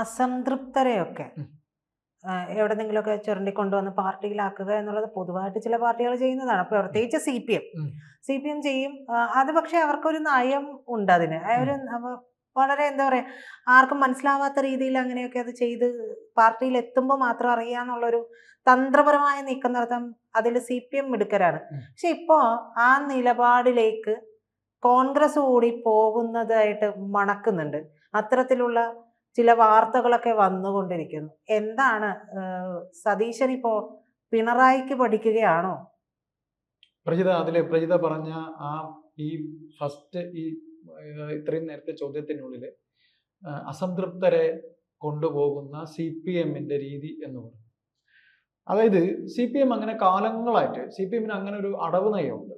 അസംതൃപ്തരെയൊക്കെ. എവിടെന്നെങ്കിലുമൊക്കെ ചുരണ്ടി കൊണ്ടുവന്ന് പാർട്ടിയിലാക്കുക എന്നുള്ളത് പൊതുവായിട്ട് ചില പാർട്ടികൾ ചെയ്യുന്നതാണ്. അപ്പൊ പ്രത്യേകിച്ച് C P M. C P M ചെയ്യും. അത് പക്ഷെ അവർക്കൊരു നയം ഉണ്ട് അതിന് ഒരു വളരെ എന്താ പറയാ ആർക്കും മനസ്സിലാവാത്ത രീതിയിൽ അങ്ങനെയൊക്കെ അത് ചെയ്ത് പാർട്ടിയിൽ എത്തുമ്പോൾ മാത്രം അറിയാന്നുള്ളൊരു തന്ത്രപരമായ നീക്കം നടത്താൻ അതിൽ സി പി എം മിടുക്കരാണ്. പക്ഷെ ഇപ്പോ ആ നിലപാടിലേക്ക് കോൺഗ്രസ് കൂടി പോകുന്നതായിട്ട് മണക്കുന്നുണ്ട്. അത്തരത്തിലുള്ള ചില വാർത്തകളൊക്കെ വന്നുകൊണ്ടിരിക്കുന്നു. എന്താണ് സതീശൻ ഇപ്പോ പിണറായിക്ക് പഠിക്കുകയാണോ? പ്രജിത അതിലെ പ്രജിത പറഞ്ഞ ആ ഈ ഫസ്റ്റ് ഈ ഇത്രയും നേരത്തെ ചോദ്യത്തിനുള്ളിൽ അസംതൃപ്തരെ കൊണ്ടുപോകുന്ന സി പി എമ്മിന്റെ രീതി എന്ന് പറഞ്ഞു. അതായത് സി പി എം അങ്ങനെ കാലങ്ങളായിട്ട് സി പി എമ്മിന് അങ്ങനെ ഒരു അടവ് നയമുണ്ട്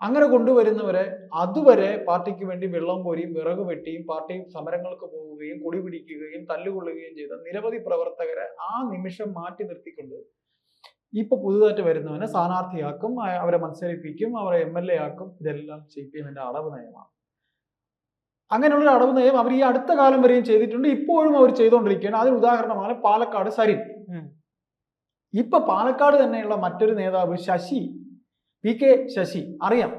അങ്ങനെ കൊണ്ടുവരുന്നവരെ അതുവരെ പാർട്ടിക്ക് വേണ്ടി വെള്ളം കോരിയും വിറക് വെട്ടിയും പാർട്ടി സമരങ്ങൾക്ക് പോവുകയും കൊടി പിടിക്കുകയും തല്ലുകൊള്ളുകയും ചെയ്ത നിരവധി പ്രവർത്തകരെ ആ നിമിഷം മാറ്റി നിർത്തിക്കൊണ്ട് ഇപ്പൊ പുതുതായിട്ട് വരുന്നവനെ സ്ഥാനാർത്ഥിയാക്കും അവരെ മത്സരിപ്പിക്കും അവരെ എം എൽ എ ആക്കും. ഇതെല്ലാം സി പി എമ്മിന്റെ അടവ് നയമാണ്. അങ്ങനെയുള്ള അളവ് അടവ് നയം അവർ ഈ അടുത്ത കാലം വരെയും ചെയ്തിട്ടുണ്ട്. ഇപ്പോഴും അവർ ചെയ്തുകൊണ്ടിരിക്കുകയാണ്. അതിന് ഉദാഹരണമാണ് പാലക്കാട് സരിൻ. ഇപ്പൊ പാലക്കാട് തന്നെയുള്ള മറ്റൊരു നേതാവ് ശശി പി കെ ശശി അറിയാം.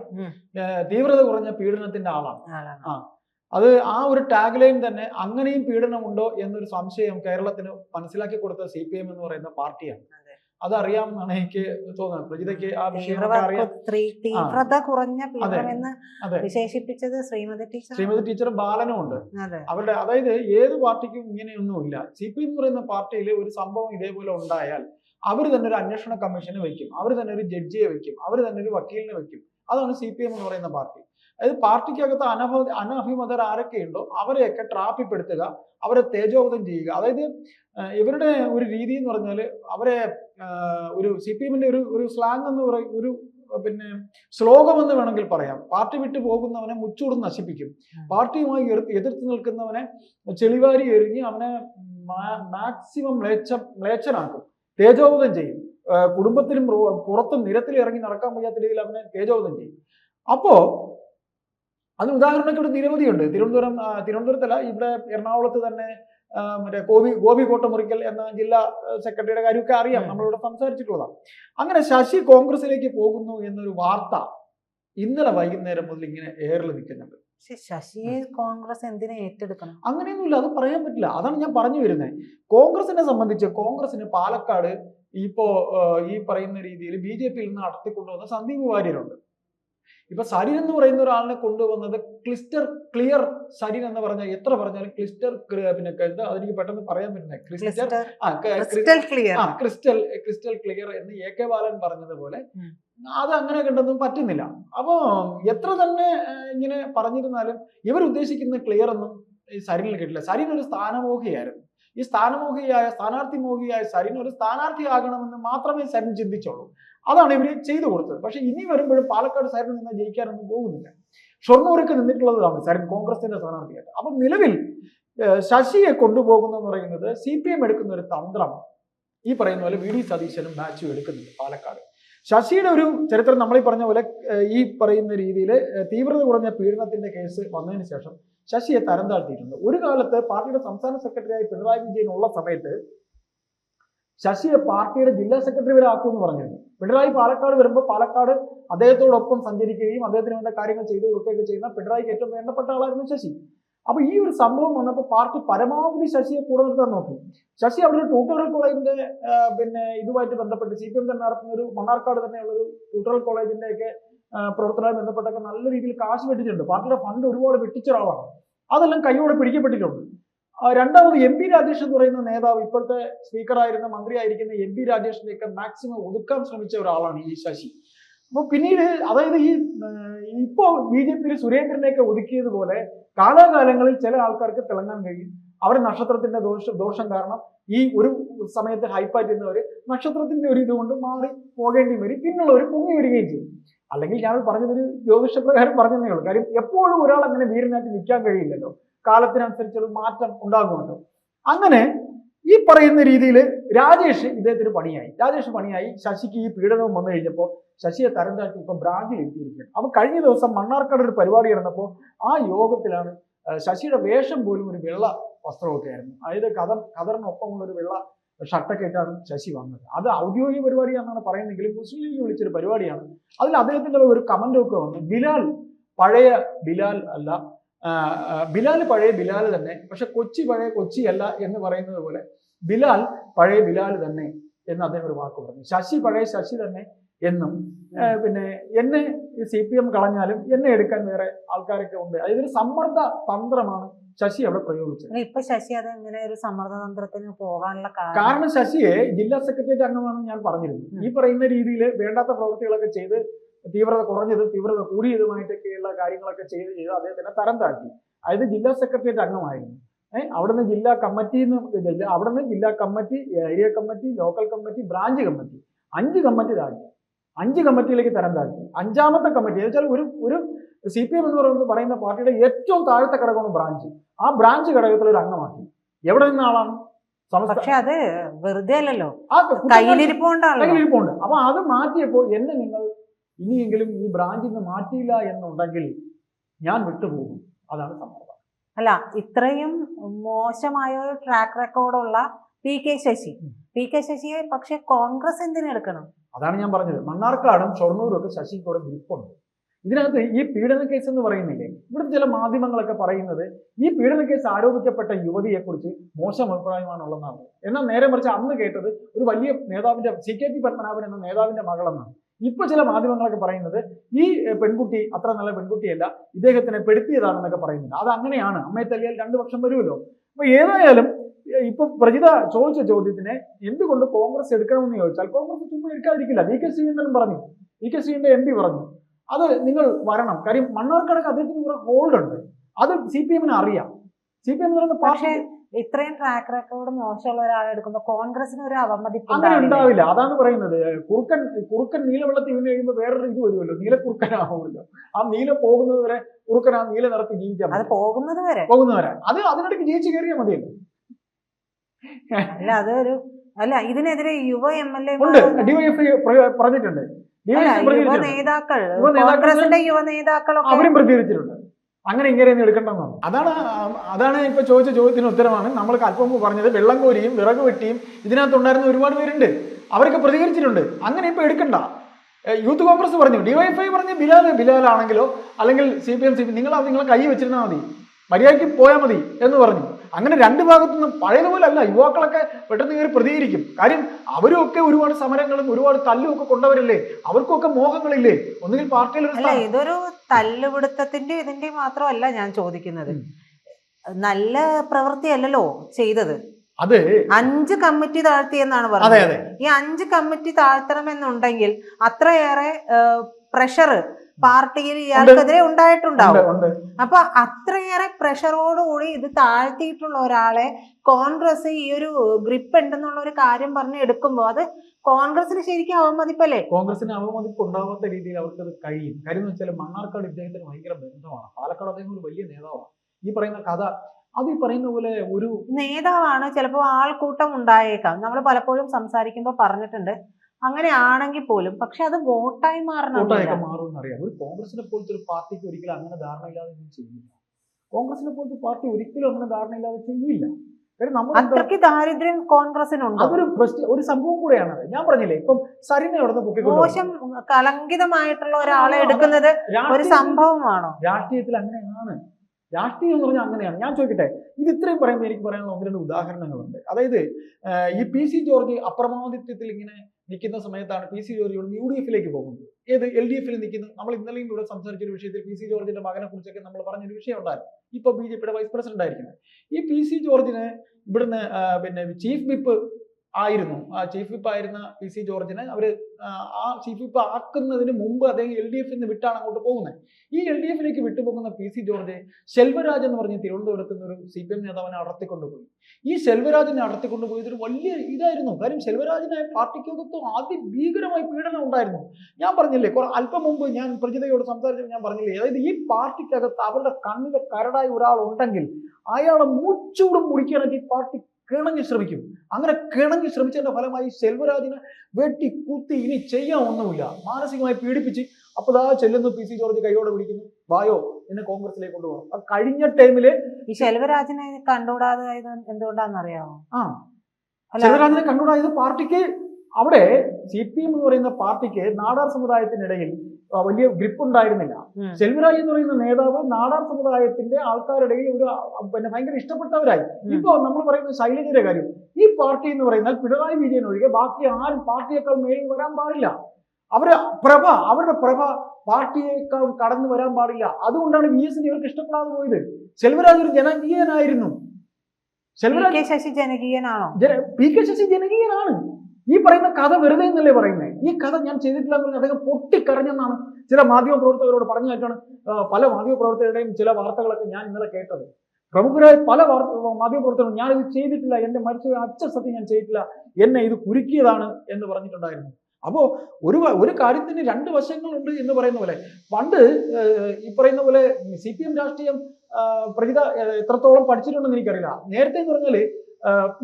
തീവ്രത കുറഞ്ഞ പീഡനത്തിന്റെ ആളാണ്. ആ. അത് ആ ഒരു ടാഗ് ലൈൻ തന്നെ അങ്ങനെയും പീഡനമുണ്ടോ എന്നൊരു സംശയം കേരളത്തിന് മനസ്സിലാക്കി കൊടുത്ത സി പി എം എന്ന് പറയുന്ന പാർട്ടിയാണ്. അത്. അതറിയാമെന്നാണ് എനിക്ക് തോന്നുന്നത്. പ്രജിതയ്ക്ക് ആ വിഷയം തീവ്രത കുറഞ്ഞ വിശേഷിപ്പിച്ചത് ശ്രീമതി ടീച്ചർ ശ്രീമതി ടീച്ചർ ബാലനും ഉണ്ട്. അവരുടെ അതായത് ഏത് പാർട്ടിക്കും ഇങ്ങനെയൊന്നുമില്ല. സി പി എം എന്ന് പറയുന്ന പാർട്ടിയിൽ ഒരു സംഭവം ഇതേപോലെ ഉണ്ടായാൽ അവർ തന്നെ ഒരു അന്വേഷണ കമ്മീഷനെ വെക്കും അവർ തന്നെ ഒരു ജഡ്ജിയെ വെക്കും അവർ തന്നെ ഒരു വക്കീലിനെ വെക്കും അതാണ് സി പി എം എന്ന് പറയുന്ന പാർട്ടി. അതായത് പാർട്ടിക്കകത്ത് അനഭ അനഭിമതർ ആരൊക്കെയുണ്ടോ അവരെയൊക്കെ ട്രാപ്പിപ്പെടുത്തുക അവരെ തേജോവധം ചെയ്യുക. അതായത് ഇവരുടെ ഒരു രീതി എന്ന് പറഞ്ഞാൽ അവരെ ഒരു സി പി എമ്മിന്റെ ഒരു ഒരു സ്ലാങ് എന്ന് പറയും ഒരു പിന്നെ ശ്ലോകം എന്ന് വേണമെങ്കിൽ പറയാം. പാർട്ടി വിട്ടു പോകുന്നവനെ മുച്ചൂടും നശിപ്പിക്കും. പാർട്ടിയുമായി എതിർത്ത് നിൽക്കുന്നവനെ ചെളിവാരി എറിഞ്ഞ് അവനെ മാക്സിമം മ്ലേച്ഛ മ്ലേച്ഛനാക്കും. തേജോവധം ചെയ്യും. കുടുംബത്തിലും പുറത്തും നിരത്തിൽ ഇറങ്ങി നടക്കാൻ വയ്യാത്ത രീതിയിൽ അവനെ തേജോവധം ചെയ്യും. അപ്പോ അതിന് ഇവിടെ നിരവധിയുണ്ട്. തിരുവനന്തപുരം തിരുവനന്തപുരത്തല്ല ഇവിടെ എറണാകുളത്ത് തന്നെ മറ്റേ ഗോപി ഗോപി കോട്ടമുറിക്കൽ എന്ന ജില്ലാ സെക്രട്ടറിയുടെ കാര്യമൊക്കെ അറിയാം. നമ്മളിവിടെ സംസാരിച്ചിട്ടുള്ളതാണ് അങ്ങനെ ശശി കോൺഗ്രസിലേക്ക് പോകുന്നു എന്നൊരു വാർത്ത ഇന്നലെ വൈകുന്നേരം മുതൽ ഇങ്ങനെ ഏറിൽ നിൽക്കുന്നുണ്ട്. പക്ഷെ ശശിയെ കോൺഗ്രസ് എന്തിനെ ഏറ്റെടുക്കണം? അങ്ങനെയൊന്നുമില്ല അത് പറയാൻ പറ്റില്ല. അതാണ് ഞാൻ പറഞ്ഞു വരുന്നത് കോൺഗ്രസിനെ സംബന്ധിച്ച് കോൺഗ്രസിന് പാലക്കാട് ഇപ്പോ ഈ പറയുന്ന രീതിയിൽ ബി ജെ പിയിൽ നിന്ന് നടത്തിക്കൊണ്ടുവന്ന സന്ദീപ് വാര്യരുണ്ട്. ഇപ്പൊ സരിൻ എന്ന് പറയുന്ന ഒരാളിനെ കൊണ്ടുവന്നത് ക്ലിസ്റ്റർ ക്ലിയർ സരിൻ എന്ന് പറഞ്ഞാൽ എത്ര പറഞ്ഞാലും ക്ലിസ്റ്റർ പിന്നെ എന്താ അതെനിക്ക് പെട്ടെന്ന് പറയാൻ പറ്റുന്നത് ക്രിസ്റ്റൽ ആ ക്രിസ്റ്റൽ ക്ലിയർ. ക്രിസ്റ്റൽ ക്ലിയർ എന്ന് എ കെ ബാലൻ പറഞ്ഞതുപോലെ. അത് അങ്ങനെ കണ്ടൊന്നും പറ്റുന്നില്ല. അപ്പോ എത്ര തന്നെ ഇങ്ങനെ പറഞ്ഞിരുന്നാലും ഇവർ ഉദ്ദേശിക്കുന്ന ക്ലിയർ ഒന്നും ഈ സരിനിൽ കിട്ടില്ല. സരിൻ ഒരു സ്ഥാനമോഹിയായിരുന്നു. ഈ സ്ഥാനമോഹിയായ സ്ഥാനാർത്ഥി മോഹിയായ സരിൻ ഒരു സ്ഥാനാർത്ഥിയാകണമെന്ന് മാത്രമേ സരിൻ ചിന്തിച്ചുള്ളൂ. അതാണ് ഇവർ ചെയ്തു കൊടുത്തത്. പക്ഷേ ഇനി വരുമ്പോഴും പാലക്കാട് സൈഡിൽ നിന്ന് ജയിക്കാനൊന്നും പോകുന്നില്ല. ഷൊർണൂർക്ക് നിന്നിട്ടുള്ളതാണ് സരിൻ കോൺഗ്രസിന്റെ സ്ഥാനാർത്ഥിയായിട്ട് അപ്പൊ നിലവിൽ ശശിയെ കൊണ്ടുപോകുന്നെന്ന് പറയുന്നത് സി പി എം എടുക്കുന്ന ഒരു തന്ത്രം ഈ പറയുന്ന പോലെ വി ഡി സതീശനും മാച്ചും എടുക്കുന്നുണ്ട് പാലക്കാട്. ശശിയുടെ ഒരു ചരിത്രം നമ്മൾ ഈ പറഞ്ഞ പോലെ ഈ പറയുന്ന രീതിയിൽ തീവ്രത കുറഞ്ഞ പീഡനത്തിന്റെ കേസ് വന്നതിന് ശേഷം ശശിയെ തരം താഴ്ത്തിയിട്ടുണ്ട് ഒരു കാലത്ത് പാർട്ടിയുടെ സംസ്ഥാന സെക്രട്ടറിയായി പിണറായി വിജയൻ ഉള്ള സമയത്ത് ശശിയെ പാർട്ടിയുടെ ജില്ലാ സെക്രട്ടറി വരെ ആക്കുമെന്ന് പറഞ്ഞിരുന്നു. പിണറായി പാലക്കാട് വരുമ്പോൾ പാലക്കാട് അദ്ദേഹത്തോടൊപ്പം സഞ്ചരിക്കുകയും അദ്ദേഹത്തിന് വേണ്ട കാര്യങ്ങൾ ചെയ്തു കൊടുക്കുകയൊക്കെ ചെയ്യുന്ന പിണറായിക്ക് ഏറ്റവും വേണ്ടപ്പെട്ട ആളായിരുന്നു ശശി. അപ്പൊ ഈ ഒരു സംഭവം വന്നപ്പോൾ പാർട്ടി പരമാവധി ശശിയെ കൂടെ നിർത്താൻ നോക്കി. ശശി അവിടെ ഒരു കോളേജിന്റെ പിന്നെ ഇതുമായിട്ട് ബന്ധപ്പെട്ട് സി പി എം തന്നെ നടത്തുന്ന ഒരു മണ്ണാർക്കാട് തന്നെയുള്ള ഒരു ട്യൂട്ടോറിയൽ കോളേജിന്റെ ഒക്കെ പ്രവർത്തനവുമായി ബന്ധപ്പെട്ടൊക്കെ നല്ല രീതിയിൽ കാശ് വെട്ടിച്ചിട്ടുണ്ട് പാർട്ടിയുടെ ഫണ്ട് ഒരുപാട് വെട്ടിച്ച ഒരാളാണ്. അതെല്ലാം കൈയോടെ പിടിക്കപ്പെട്ടിട്ടുണ്ട്. രണ്ടാമത് എം പി രാജേഷ് എന്ന് പറയുന്ന നേതാവ് ഇപ്പോഴത്തെ സ്പീക്കറായിരുന്ന മന്ത്രിയായിരിക്കുന്ന എം പി രാജേഷിനെയൊക്കെ മാക്സിമം ഒതുക്കാൻ ശ്രമിച്ച ഒരാളാണ് ഈ ശശി. അപ്പൊ പിന്നീട് അതായത് ഈ ഇപ്പോ ബി ജെ പിയിൽ സുരേന്ദ്രനെയൊക്കെ ഒതുക്കിയതുപോലെ കാലാകാലങ്ങളിൽ ചില ആൾക്കാർക്ക് തിളങ്ങാൻ കഴിയും. അവർ നക്ഷത്രത്തിന്റെ ദോഷ ദോഷം കാരണം ഈ ഒരു സമയത്ത് ഹൈപ്പാറ്റുന്നവര് നക്ഷത്രത്തിന്റെ ഒരു ഇതുകൊണ്ട് മാറി പോകേണ്ടി വരും. പിന്നുള്ളവർ പൊങ്ങി വരികയും ചെയ്യും. അല്ലെങ്കിൽ ഞാൻ പറഞ്ഞതൊരു ജ്യോതിഷപ്രകാരം പറഞ്ഞതേ ഉള്ളൂ. കാര്യം എപ്പോഴും ഒരാൾ അങ്ങനെ വീരനായിട്ട് നിൽക്കാൻ കഴിയില്ലല്ലോ. കാലത്തിനനുസരിച്ചുള്ള മാറ്റം ഉണ്ടാകുമല്ലോ. അങ്ങനെ ഈ പറയുന്ന രീതിയിൽ രാജേഷ് ഇദ്ദേഹത്തിന് പണിയായി. രാജേഷ് പണിയായി. ശശിക്ക് ഈ പീഡനവും വന്നു കഴിഞ്ഞപ്പോൾ ശശിയെ തരം താഴ്ത്തി ഇപ്പം ബ്രാഞ്ചിൽ എത്തിയിരിക്കുകയാണ്. അപ്പൊ കഴിഞ്ഞ ദിവസം മണ്ണാർക്കാട് ഒരു പരിപാടി നടന്നപ്പോൾ ആ യോഗത്തിലാണ് ശശിയുടെ വേഷം പോലും ഒരു വെള്ള വസ്ത്രമൊക്കെ ആയിരുന്നു. അതായത് കതർ കഥറിനൊപ്പമുള്ള ഒരു വെള്ള ഷർട്ടൊക്കെ ഇട്ടാണ് ശശി വന്നത്. അത് ഔദ്യോഗിക പരിപാടിയാണെന്നാണ് പറയുന്നെങ്കിലും മുസ്ലിം ലീഗ് വിളിച്ചൊരു പരിപാടിയാണ്. അതിൽ അദ്ദേഹത്തിന്റെ ഒരു കമന്റൊക്കെ വന്നു. ബിലാൽ പഴയ ബിലാൽ അല്ല ബിലാൽ പഴയ ബിലാൽ തന്നെ പക്ഷെ കൊച്ചി പഴയ കൊച്ചി അല്ല എന്ന് പറയുന്നത് പോലെ ബിലാൽ പഴയ ബിലാൽ തന്നെ എന്ന് അദ്ദേഹം ഒരു വാക്ക് പറഞ്ഞു. ശശി പഴയ ശശി തന്നെ എന്നും പിന്നെ എന്നെ സി പി എം കളഞ്ഞാലും എന്നെ എടുക്കാൻ വേറെ ആൾക്കാരൊക്കെ ഉണ്ട്. അതായത് ഒരു സമ്മർദ്ദ തന്ത്രമാണ് ശശി അവിടെ പ്രയോഗിച്ചത്. ഇപ്പൊ ശശി അത് എങ്ങനെ ഒരു സമ്മർദ്ദതന്ത്രത്തിന് പോകാനുള്ള കാരണം? കാരണം ശശിയെ ജില്ലാ സെക്രട്ടേറിയറ്റ് അംഗമാണെന്ന് ഞാൻ പറഞ്ഞിരുന്നു ഈ പറയുന്ന രീതിയിൽ വേണ്ടാത്ത പ്രവൃത്തികളൊക്കെ ചെയ്ത് തീവ്രത കുറഞ്ഞതും തീവ്രത കൂടിയതുമായിട്ടൊക്കെയുള്ള കാര്യങ്ങളൊക്കെ ചെയ്ത് ചെയ്ത് അദ്ദേഹത്തിനെ തരം താഴ്ത്തി. അതായത് ജില്ലാ സെക്രട്ടേറിയറ്റ് അംഗമായിരുന്നു. ഏഹ് അവിടുന്ന് ജില്ലാ കമ്മിറ്റി അവിടുന്ന് ജില്ലാ committee area committee local committee branch committee അഞ്ച് കമ്മിറ്റി താഴ്ത്തി. അഞ്ച് കമ്മിറ്റിയിലേക്ക് തരം താഴ്ത്തി. അഞ്ചാമത്തെ കമ്മിറ്റി എന്ന് വെച്ചാൽ ഒരു ഒരു സി പി എം എന്ന് പറയുന്നത് പറയുന്ന പാർട്ടിയുടെ ഏറ്റവും താഴത്തെ ഘടകമാണ് ബ്രാഞ്ച്. ആ ബ്രാഞ്ച് ഘടകത്തിൽ ഒരു അംഗമാക്കി. എവിടെ നിന്ന ആളാണ്? പക്ഷെ അത് വെറുതെ അല്ലല്ലോ. കയ്യിലിരിപ്പുണ്ട്. അപ്പൊ അത് മാറ്റിയപ്പോൾ എന്നെ നിങ്ങൾ ഇനിയെങ്കിലും ഈ ബ്രാഞ്ചിൽ നിന്ന് മാറ്റിയില്ല എന്നുണ്ടെങ്കിൽ ഞാൻ വിട്ടുപോകും. അതാണ് സമ്മർദ്ദം. അല്ല ഇത്രയും മോശമായ ഒരു track റെക്കോർഡുള്ള P K Sasi. P K ശശിയെ പക്ഷെ കോൺഗ്രസ് എന്തിനെടുക്കണം അതാണ് ഞാൻ പറഞ്ഞത്. മണ്ണാർക്കാടും ഷൊർണൂരും ഒക്കെ ശശിക്ക് കുറെ ഗ്രിപ്പുണ്ട്. ഇതിനകത്ത് ഈ പീഡന കേസ് എന്ന് പറയുന്നില്ലേ ഇവിടുത്തെ ചില മാധ്യമങ്ങളൊക്കെ പറയുന്നത് ഈ പീഡന കേസ് ആരോപിക്കപ്പെട്ട യുവതിയെക്കുറിച്ച് മോശം അഭിപ്രായമാണുള്ളതെന്നാണ് എന്നാൽ നേരെ മറിച്ച് അന്ന് കേട്ടത് ഒരു വലിയ നേതാവിന്റെ സി കെ പി പത്മനാഭൻ എന്ന നേതാവിന്റെ മകളെന്നാണ്. ഇപ്പൊ ചില മാധ്യമങ്ങളൊക്കെ പറയുന്നത് ഈ പെൺകുട്ടി അത്ര നല്ല പെൺകുട്ടിയല്ല ഇദ്ദേഹത്തിനെ പെടുത്തിയതാണെന്നൊക്കെ പറയുന്നുണ്ട്. അത് അങ്ങനെയാണ് അമ്മയെ തല്ലിയാൽ രണ്ടു പക്ഷം വരുമല്ലോ. അപ്പൊ ഏതായാലും ഇപ്പൊ പ്രജിത ചോദിച്ച ചോദ്യത്തിന് എന്തുകൊണ്ട് കോൺഗ്രസ് എടുക്കണമെന്ന് ചോദിച്ചാൽ കോൺഗ്രസ് ചുമ്മാ എടുക്കാതിരിക്കില്ല. വി കെ ശ്രീകണ്ഠൻ പറഞ്ഞു. V K Sreekandan M P പറഞ്ഞു. അത് നിങ്ങൾ വരണം. കാര്യം മണ്ണാർക്കടക്ക് അദ്ദേഹത്തിന് കുറെ ഹോൾഡ് ഉണ്ട്. അത് സി പി എമ്മിന് അറിയാം. സി പി എം എന്ന് പറയുന്ന പാർട്ടി ഇത്രയും ട്രാക്ക് റെക്കോർഡ് മോശമുള്ള ഒരാളെ കോൺഗ്രസിന് ഒരു അവമതിപ്പ് അങ്ങനെ ഉണ്ടാവില്ല? അതാണ് പറയുന്നത്. കുറുക്കൻ കുറുക്കൻ നീലവെള്ളത്തിൽ വീണ് കഴിയുമ്പോൾ വേറൊരു ഇത് വരുമല്ലോ. നീലക്കുറുക്കനാവുമല്ലോ ആ നീല പോകുന്നത് വരെ കുറുക്കൻ ആ നീല നിറത്തി ജീവിക്കാം അത്. പോകുന്നത് വരെ. പോകുന്നവരെ അത് അതിനിടയ്ക്ക് ജയിച്ച് കയറിയാൽ മതിയല്ലോ. അല്ല അതൊരു അല്ല ഇതിനെതിരെ യുവ എം എൽ എ പറഞ്ഞിട്ടുണ്ട്. യുവ നേതാക്കൾ യുവ നേതാക്കൾ- കോൺഗ്രസിന്റെ യുവ നേതാക്കളൊക്കെ അവരും പ്രതികരിച്ചിട്ടുണ്ട്. അങ്ങനെ ഇങ്ങനെയൊന്നും എടുക്കണ്ടെന്നാണ് അതാണ് അതാണ് ഇപ്പൊ ചോദിച്ച ചോദ്യത്തിന് ഉത്തരമാണ്. നമ്മൾ അല്പം പറഞ്ഞത് വെള്ളം കോരിയും വിറക് വെട്ടിയും ഇതിനകത്തുണ്ടായിരുന്ന ഒരുപാട് പേരുണ്ട്. അവരൊക്കെ പ്രതികരിച്ചിട്ടുണ്ട്. അങ്ങനെ ഇപ്പൊ എടുക്കണ്ട. യൂത്ത് കോൺഗ്രസ് പറഞ്ഞു. ഡിവൈഎഫ്ഐ പറഞ്ഞു ബിലാൽ ബിലാൽ ആണെങ്കിലോ അല്ലെങ്കിൽ C P M C P നിങ്ങൾ അത് നിങ്ങളെ കൈ വെച്ചിരുന്നാൽ മതി. മര്യാദയ്ക്ക് പോയാൽ മതി എന്ന് പറഞ്ഞു. അങ്ങനെ രണ്ട് ഭാഗത്തുനിന്നും പഴയതുപോലെ അല്ല യുവാക്കളൊക്കെ പെട്ടെന്ന് കയറി പ്രതികരിക്കും. കാര്യം അവരും ഒക്കെ ഒരുപാട് സമരങ്ങളും ഒരുപാട് തല്ലും ഒക്കെ കൊണ്ടവരല്ലേ? അവർക്കൊക്കെ മോഹങ്ങളില്ലേ? ഒന്നുകിൽ പാർട്ടിയിൽ ഇതൊരു തല്ലുപിടുത്തത്തിന്റെ ഇതിന്റെ മാത്രമല്ല ഞാൻ ചോദിക്കുന്നത്. നല്ല പ്രവൃത്തി അല്ലല്ലോ ചെയ്തത്. അത്. അഞ്ച് കമ്മിറ്റി താഴ്ത്തി എന്നാണ് പറഞ്ഞത്. ഈ അഞ്ച് കമ്മിറ്റി താഴ്ത്തണമെന്നുണ്ടെങ്കിൽ അത്രയേറെ പ്രഷർ പാർട്ടിയിൽ ഇയാൾക്കെതിരെ ഉണ്ടായിട്ടുണ്ടാവും. ഉണ്ട് ഉണ്ട്. അപ്പൊ അത്രയേറെ പ്രഷറോടുകൂടി ഇത് താഴ്ത്തിയിട്ടുള്ള ഒരാളെ കോൺഗ്രസ് ഈ ഒരു ഗ്രിപ്പ് ഉണ്ടെന്നുള്ള ഒരു കാര്യം പറഞ്ഞ് എടുക്കുമ്പോൾ അത് കോൺഗ്രസിന് ശരിക്കും അവമതിപ്പല്ലേ? കോൺഗ്രസിന് അവമതിപ്പ് ഉണ്ടാവാത്ത രീതിയിൽ അവർക്ക് അത് കഴിയും. കാര്യം എന്ന് വെച്ചാൽ മണ്ണാർക്കാട് ഇദ്ദേഹത്തിന് ഭയങ്കര ബന്ധമാണ്. പാലക്കാട് അദ്ദേഹം ഒരു വലിയ നേതാവാണ്. ഈ പറയുന്ന കഥ അത് ഈ പറയുന്ന പോലെ ഒരു നേതാവാണ് ചിലപ്പോൾ ആൾക്കൂട്ടം ഉണ്ടായേക്കാം. നമ്മൾ പലപ്പോഴും സംസാരിക്കുമ്പോൾ പറഞ്ഞിട്ടുണ്ട്. അങ്ങനെ ആണെങ്കിൽ പോലും പക്ഷെ അത് വോട്ടായി മാറണം ഒരു കോൺഗ്രസിനെ പോലത്തെ ഒരു പാർട്ടിക്ക് ഒരിക്കലും അങ്ങനെ ധാരണയില്ലാതെ ചെയ്യില്ല കോൺഗ്രസിനെ പോലത്തെ പാർട്ടി ഒരിക്കലും അങ്ങനെ ധാരണയില്ലാതെ ചെയ്യില്ല അത്രയ്ക്ക് ദാരിദ്ര്യം കോൺഗ്രസിനുണ്ട്? അതൊരു ഒരു സംഭവം കൂടെയാണ് ഞാൻ പറഞ്ഞില്ലേ ഇപ്പം സരിനെ അവിടെ മോശം കലങ്കിതമായിട്ടുള്ള ഒരാളെ എടുക്കുന്നത് ഒരു സംഭവമാണോ? രാഷ്ട്രീയത്തിൽ അങ്ങനെയാണ്. രാഷ്ട്രീയം എന്ന് പറഞ്ഞാൽ അങ്ങനെയാണ്. ഞാൻ ചോദിക്കട്ടെ ഇത് ഇത്രയും പറയുമ്പോൾ എനിക്ക് പറയാനുള്ള ഒന്ന് രണ്ട് ഉദാഹരണങ്ങളുണ്ട്. അതായത് ഈ പി സി ജോർജ് അപ്രമാദിത്വത്തിൽ ഇങ്ങനെ നിൽക്കുന്ന സമയത്താണ് P C George U D എഫിലേക്ക് പോകുന്നത്. ഏത് എൽ ഡി എഫിൽ നിൽക്കുന്നു? നമ്മൾ ഇന്നലെയും ഇവിടെ സംസാരിച്ച ഒരു വിഷയത്തിൽ പി സി ജോർജിന്റെ മകനെ കുറിച്ചൊക്കെ നമ്മൾ പറഞ്ഞൊരു വിഷയം ഉണ്ടായിരുന്നു. ഇപ്പൊ ബി ജെ പിയുടെ വൈസ് പ്രസിഡന്റ് ആയിരിക്കുന്നത്. ഈ പി സി ജോർജിന് ഇവിടുന്ന് പിന്നെ ചീഫ് വിപ്പ് ആയിരുന്നു. ആ ചീഫ് വിപ്പ് ആയിരുന്ന പി സി ജോർജിനെ അവർ ആഹ് ആ ചീഫ് വിപ്പ് ആക്കുന്നതിന് മുമ്പ് അദ്ദേഹം എൽ ഡി എഫിൽ നിന്ന് വിട്ടാണ് അങ്ങോട്ട് പോകുന്നത്. ഈ എൽ ഡി എഫിലേക്ക് വിട്ടുപോകുന്ന പി സി ജോർജ് ശെൽവരാജ് എന്ന് പറഞ്ഞ് തിരുവനന്തപുരത്ത് നിന്ന് ഒരു സി പി എം നേതാവിനെ അടർത്തിക്കൊണ്ടുപോയി. ഈ ശെൽവരാജിനെ അടർത്തിക്കൊണ്ടുപോയത് ഒരു വലിയ ഇതായിരുന്നു. കാര്യം ശെൽവരാജിനെ പാർട്ടിക്കകത്ത് അതിഭീകരമായി പീഡനം ഉണ്ടായിരുന്നു. ഞാൻ പറഞ്ഞില്ലേ കുറെ അല്പം മുമ്പ് ഞാൻ പ്രജിതയോട് സംസാരിച്ചപ്പോൾ ഞാൻ പറഞ്ഞില്ലേ അതായത് ഈ പാർട്ടിക്കകത്ത് അവരുടെ കണ്ണിലെ കരടായി ഒരാൾ ഉണ്ടെങ്കിൽ അയാളെ മൂച്ചൂടും മുടിക്കാനായിട്ട് ഈ പാർട്ടി കിണഞ്ഞ് ശ്രമിക്കും. അങ്ങനെ കിണഞ്ഞു ശ്രമിച്ചതിന്റെ ഫലമായി സെൽവരാജിനെ വെട്ടി കുത്തി ഇനി ചെയ്യാൻ ഒന്നുമില്ല. മാനസികമായി പീഡിപ്പിച്ച് അപ്പൊ ആ ചെല്ലുന്നു പി സി ജോർജ് കൈയോടെ വിളിക്കുന്നു വായോ എന്നെ കോൺഗ്രസിലേക്ക് കൊണ്ടുപോകാം ആ കഴിഞ്ഞ ടൈമിൽ ഈ ശെൽവരാജിനെ കണ്ടുകൂടാതെ എന്തുകൊണ്ടാണെന്നറിയാമോ ആ. ശെൽവരാജിനെ കണ്ടുകൂടാതെ പാർട്ടിക്ക് അവിടെ സി പി എം എന്ന് പറയുന്ന പാർട്ടിക്ക് നാടാർ സമുദായത്തിനിടയിൽ വലിയ ഗ്രിപ്പ് ഉണ്ടായിരുന്നില്ല. സെൽവരാജ് എന്ന് പറയുന്ന നേതാവ് നാടാർ സമുദായത്തിന്റെ ആൾക്കാരുടെ ഒരു പിന്നെ ഭയങ്കര ഇഷ്ടപ്പെട്ടവരായി. ഇപ്പോ നമ്മൾ പറയുന്ന ശൈലജയുടെ കാര്യം. ഈ പാർട്ടി എന്ന് പറയുന്നാൽ പിണറായി വിജയൻ ഒഴികെ ബാക്കി ആരും പാർട്ടിയേക്കാൾ മേലിൽ വരാൻ പാടില്ല. അവർ പ്രഭ അവരുടെ പ്രഭ പാർട്ടിയേക്കാൾ കടന്നു വരാൻ പാടില്ല. അതുകൊണ്ടാണ് വി എസിന് ഇവർക്ക് ഇഷ്ടപ്പെടാതെ പോയത്. സെൽവരാജ് ഒരു ജനകീയനായിരുന്നു. സെൽവരാജ് ശശി ജനകീയനാണോ? ജന- പി കെ ശശി ജനകീയനാണ്. ഈ പറയുന്ന കഥ വെറുതെ എന്നല്ലേ പറയുന്നത് ഈ കഥ ഞാൻ ചെയ്തിട്ടില്ല എന്ന് പറഞ്ഞ് അദ്ദേഹം പൊട്ടിക്കരഞ്ഞെന്നാണ് ചില മാധ്യമ പ്രവർത്തകരോട് പറഞ്ഞായിട്ടാണ് പല മാധ്യമ പ്രവർത്തകരുടെയും ചില വാർത്തകളൊക്കെ ഞാൻ ഇന്നലെ കേട്ടത്. പ്രമുഖരായ പല വാർത്ത ഞാൻ ഇത് ചെയ്തിട്ടില്ല എന്റെ മരിച്ച അച്ഛ സത്യം ഞാൻ ചെയ്തിട്ടില്ല എന്നെ ഇത് കുരുക്കിയതാണ് എന്ന് പറഞ്ഞിട്ടുണ്ടായിരുന്നു. അപ്പോ ഒരു ഒരു കാര്യത്തിന് രണ്ട് വശങ്ങളുണ്ട് എന്ന് പറയുന്ന പോലെ പണ്ട് ഈ പറയുന്ന പോലെ സി പി എം രാഷ്ട്രീയം പ്രതിത എത്രത്തോളം പഠിച്ചിട്ടുണ്ടെന്ന് എനിക്കറിയില്ല. നേരത്തെ എന്ന് പറഞ്ഞാൽ ആഹ്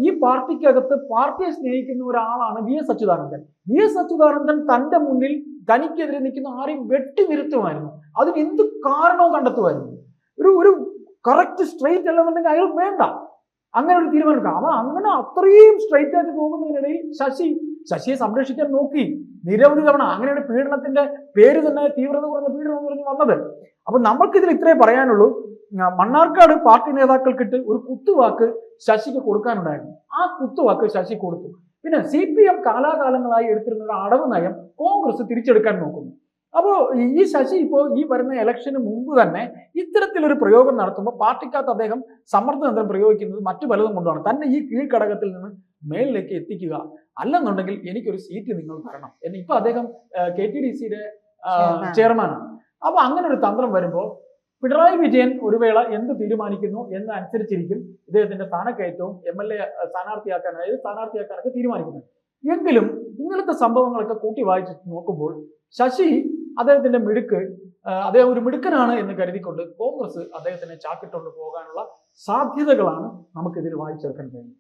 ഈ പാർട്ടിക്കകത്ത് പാർട്ടിയെ സ്നേഹിക്കുന്ന ഒരാളാണ് V S Achuthanandan. V S Achuthanandan തന്റെ മുന്നിൽ തനിക്കെതിരെ നിൽക്കുന്ന ആരെയും വെട്ടി നിർത്തുമായിരുന്നു അതിന് എന്ത് കാരണവും കണ്ടെത്തുമായിരുന്നു. ഒരു ഒരു കറക്റ്റ് സ്ട്രെയിറ്റ് അല്ലെന്നുണ്ടെങ്കിൽ അയാൾ വേണ്ട. അങ്ങനെ ഒരു തീരുമാനം അവ അങ്ങനെ അത്രയും സ്ട്രെയിറ്റ് ആയിട്ട് പോകുന്നതിനിടയിൽ ശശി ശശിയെ സംരക്ഷിക്കാൻ നോക്കി. നിരവധി തവണ അങ്ങനെയാണ് പീഡനത്തിന്റെ പേര് തന്നെ തീവ്രത കുറഞ്ഞ പീഡനം എന്ന് പറഞ്ഞ് വന്നത്. അപ്പൊ നമുക്കിതിൽ ഇത്രേ പറയാനുള്ളൂ. മണ്ണാർക്കാട് പാർട്ടി നേതാക്കൾക്കിട്ട് ഒരു കുത്തുവാക്ക് ശശിക്ക് കൊടുക്കാനുണ്ടായിരുന്നു. ആ കുത്തുവാക്ക് ശശി കൊടുത്തു. പിന്നെ സി പി എം കാലാകാലങ്ങളായി എടുത്തിരുന്ന ഒരു അടവ് നയം കോൺഗ്രസ് തിരിച്ചെടുക്കാൻ നോക്കുന്നു. അപ്പോൾ ഈ ശശി ഇപ്പോൾ ഈ വരുന്ന ഇലക്ഷന് മുമ്പ് തന്നെ ഇത്തരത്തിലൊരു പ്രയോഗം നടത്തുമ്പോൾ പാർട്ടിക്കകത്ത് അദ്ദേഹം സമ്മർദ്ദതന്ത്രം പ്രയോഗിക്കുന്നത് മറ്റു പലതും കൊണ്ടാണ് തന്നെ ഈ കീഴ്ഘടകത്തിൽ നിന്ന് മേളിലേക്ക് എത്തിക്കുക അല്ലെന്നുണ്ടെങ്കിൽ എനിക്കൊരു സീറ്റ് നിങ്ങൾ തരണം എന്ന് ഇപ്പൊ അദ്ദേഹം കെ ടി ഡി സിയുടെ ചെയർമാനാണ്. അപ്പൊ അങ്ങനെ ഒരു തന്ത്രം വരുമ്പോൾ പിണറായി വിജയൻ ഒരു വേള എന്ത് തീരുമാനിക്കുന്നു എന്ന് അനുസരിച്ചിരിക്കും ഇദ്ദേഹത്തിന്റെ സ്ഥാനക്കയറ്റവും എം എൽ എ സ്ഥാനാർത്ഥിയാക്കാൻ അതായത് സ്ഥാനാർത്ഥിയാക്കാനൊക്കെ തീരുമാനിക്കുന്നത്. എങ്കിലും ഇന്നലത്തെ സംഭവങ്ങളൊക്കെ കൂട്ടി വായിച്ച് നോക്കുമ്പോൾ ശശി അദ്ദേഹത്തിന്റെ മിടുക്ക് അദ്ദേഹം ഒരു മിടുക്കനാണ് എന്ന് കരുതിക്കൊണ്ട് കോൺഗ്രസ് അദ്ദേഹത്തിനെ ചാക്കിട്ടുകൊണ്ട് പോകാനുള്ള സാധ്യതകളാണ് നമുക്കിതിൽ വായിച്ചെടുക്കാൻ കഴിയും